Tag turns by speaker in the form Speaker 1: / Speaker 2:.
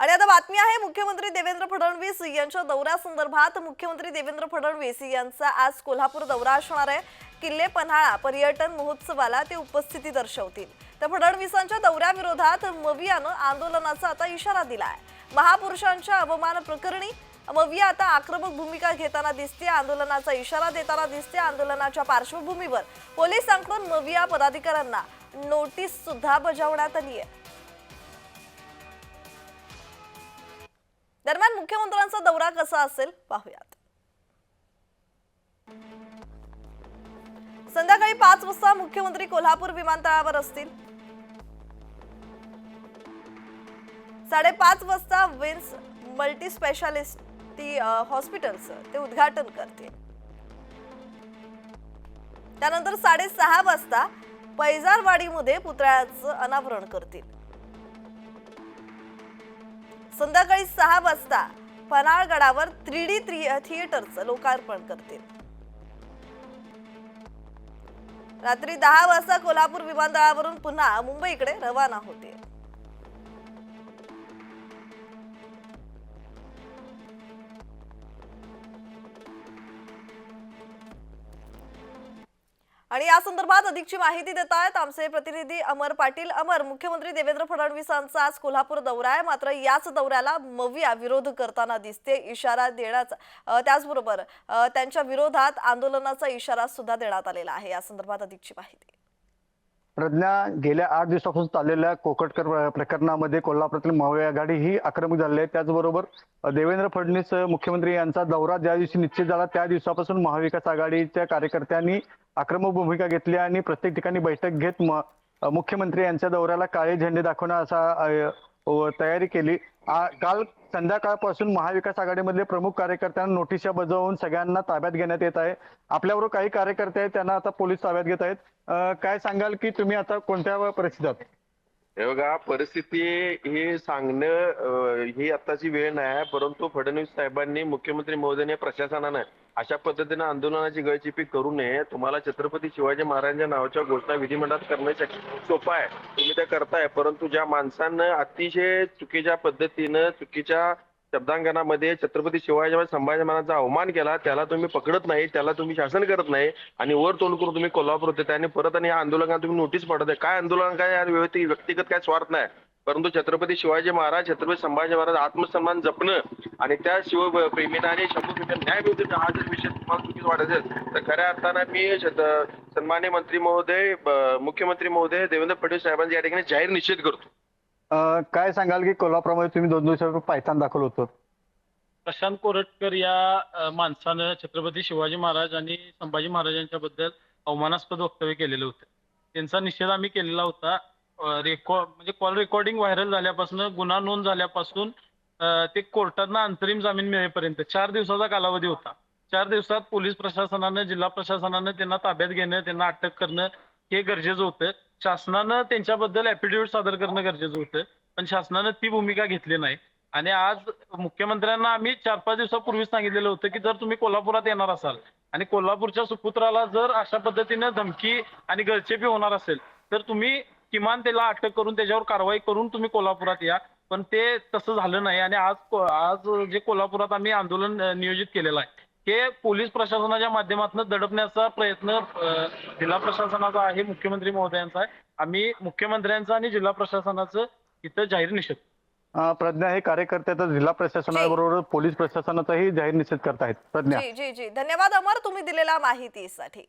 Speaker 1: आणि आता बातमी आहे मुख्यमंत्री देवेंद्र फडणवीस यांच्या दौऱ्यासंदर्भात मुख्यमंत्री देवेंद्र फडणवीस यांचा आज कोल्हापूर दौरा असणार आहे. किल्ले पन्हाळा पर्यटन महोत्सवाला ते उपस्थिती दर्शवतील. तर फडणवीसांच्या दौऱ्याविरोधात मवियानं आंदोलनाचा आता इशारा दिला आहे महापुरुषांच्या अवमान प्रकरणी मविया आता आक्रमक भूमिका घेताना दिसते आंदोलनाचा इशारा देताना दिसते आंदोलनाच्या पार्श्वभूमीवर. पोलिसांकडून मविया पदाधिकाऱ्यांना नोटीस सुद्धा बजावण्यात आली आहे दरम्यान मुख्यमंत्र्यांचा दौरा कसा असेल पाहूयात. संध्याकाळी पाच वाजता मुख्यमंत्री कोल्हापूर विमानतळावर असतील. साडेपाच वाजता विन्स मल्टी स्पेशालिस्टी हॉस्पिटलचं ते उद्घाटन करतील. त्यानंतर साडेसहा वाजता पैजारवाडीमध्ये पुतळ्याचं अनावरण करतील. संध्याकाळी सहा वाजता पन्हाळगडावर थ्री डी थिएटरचं लोकार्पण करतील. रात्री दहा वाजता कोल्हापूर विमानतळावरून पुन्हा मुंबईकडे रवाना होतील. आणि या संदर्भात अधिकची माहिती देत आहेत आमचे प्रतिनिधी अमर पाटील. अमर मुख्यमंत्री देवेंद्र फडणवीसांचा आज कोल्हापूर दौरा आहे. मात्र याच दौऱ्याला मविया विरोध करताना दिसते इशारा देण्याचा त्याचबरोबर त्यांच्या विरोधात आंदोलनाचा इशारा सुद्धा देण्यात आलेला आहे. या संदर्भात अधिकची माहिती.
Speaker 2: प्रज्ञा गेल्या आठ दिवसापासून चाललेल्या कोकटकर प्र- प्रकरणामध्ये कोल्हापुरातील महाविकास आघाडी ही आक्रमक झाली आहे. त्याचबरोबर देवेंद्र फडणवीस मुख्यमंत्री यांचा दौरा ज्या दिवशी निश्चित झाला त्या दिवसापासून महाविकास आघाडीच्या कार्यकर्त्यांनी आक्रमक भूमिका घेतली आणि प्रत्येक ठिकाणी बैठक घेत मुख्यमंत्री यांच्या दौऱ्याला काळे झेंडे दाखवणं असा तयारी केली. काल संध्याकाळपासून महाविकास आघाडीमधले प्रमुख कार्यकर्त्यांना नोटिसा बजावून सगळ्यांना ताब्यात घेण्यात येत आहे. आपल्याबरोबर काही कार्यकर्ते आहेत त्यांना आता पोलीस ताब्यात घेत आहेत. काय सांगाल की तुम्ही आता कोणत्या परिस्थितीत
Speaker 3: हे बघा परिस्थिती ही सांगणं अं, ही आताची वेळ नाही आहे परंतु फडणवीस साहेबांनी मुख्यमंत्री महोदयाने प्रशासनानं अशा पद्धतीनं आंदोलनाची गळचिपी करू नये. तुम्हाला छत्रपती शिवाजी महाराजांच्या नावाच्या घोषणा विधिमंडळात करणं शक्य- सोपं आहे. तुम्ही त्या करताय परंतु ज्या माणसांना अतिशय चुकीच्या पद्धतीनं चुकीच्या शब्दांकनामध्ये छत्रपती शिवाजी संभाजी महाराजांचा अवमान केला त्याला तुम्ही पकडत नाही त्याला तुम्ही शासन करत नाही आणि वर तोंड करून तुम्ही कोल्हापूर होते त्याने परत आणि या आंदोलनात तुम्ही नोटीस पाठवताय काय आंदोलन काय व्यक्तिगत काय स्वार्थ नाही. परंतु छत्रपती शिवाजी महाराज छत्रपती संभाजी महाराज आत्मसन्मान जपणं आणि त्या शिवप्रेमीनं आणि शंभूप्रेमीनं न्याय मिळतो हा जर विषय तुम्हाला चुकीच वाटत असेल तर खऱ्या अर्थानं मी सन्मान्य मंत्री महोदय मुख्यमंत्री महोदय देवेंद्र फडणवीस साहेबांचा या ठिकाणी जाहीर निषेध करतो.
Speaker 2: काय सांगाल की कोल्हापूरमध्ये तुम्ही दोन दिवसापूर्वी पायथान दाखल होतो
Speaker 4: प्रशांत कोरटकर या माणसानं छत्रपती शिवाजी महाराज आणि संभाजी महाराजांच्या बद्दल अवमानास्पद वक्तव्य केलेलं होतं. त्यांचा निषेध आम्ही केलेला होता. रेकॉर्ड म्हणजे कॉल रेकॉर्डिंग व्हायरल झाल्यापासून गुन्हा नोंद झाल्यापासून ते कोर्टांना अंतरिम जामीन मिळेपर्यंत चार दिवसाचा कालावधी होता. चार दिवसात पोलीस प्रशासनानं जिल्हा प्रशासनानं त्यांना ताब्यात घेणं त्यांना अटक करणं हे गरजेचं होतं. शासनानं त्यांच्याबद्दल ऍफिडेव्हिट सादर करणं गरजेचं होतं. पण शासनानं ती भूमिका घेतली नाही. आणि आज मुख्यमंत्र्यांना आम्ही चार पाच दिवसापूर्वीच सांगितलेलं होतं की जर तुम्ही कोल्हापुरात येणार असाल आणि कोल्हापूरच्या सुपुत्राला जर अशा पद्धतीनं धमकी आणि गळचेपी होणार असेल तर तुम्ही किमान त्याला अटक करून त्याच्यावर कारवाई करून तुम्ही कोल्हापुरात या. पण ते तसं झालं नाही. आणि आज आज जे कोल्हापुरात आम्ही आंदोलन नियोजित केलेलं आहे हे पोलीस प्रशासनाच्या माध्यमातून दडपण्याचा प्रयत्न जिल्हा प्रशासनाचा आहे मुख्यमंत्री महोदयांचा आहे. आम्ही मुख्यमंत्र्यांचा आणि जिल्हा प्रशासनाचं इथं जाहीर निषेध.
Speaker 2: प्रज्ञा हे कार्यकर्ते तर जिल्हा प्रशासनाबरोबर पोलीस प्रशासनाचाही जाहीर निषेध करतायत प्रज्ञा.
Speaker 1: जी जी जी. धन्यवाद अमर तुम्ही दिलेल्या माहितीसाठी.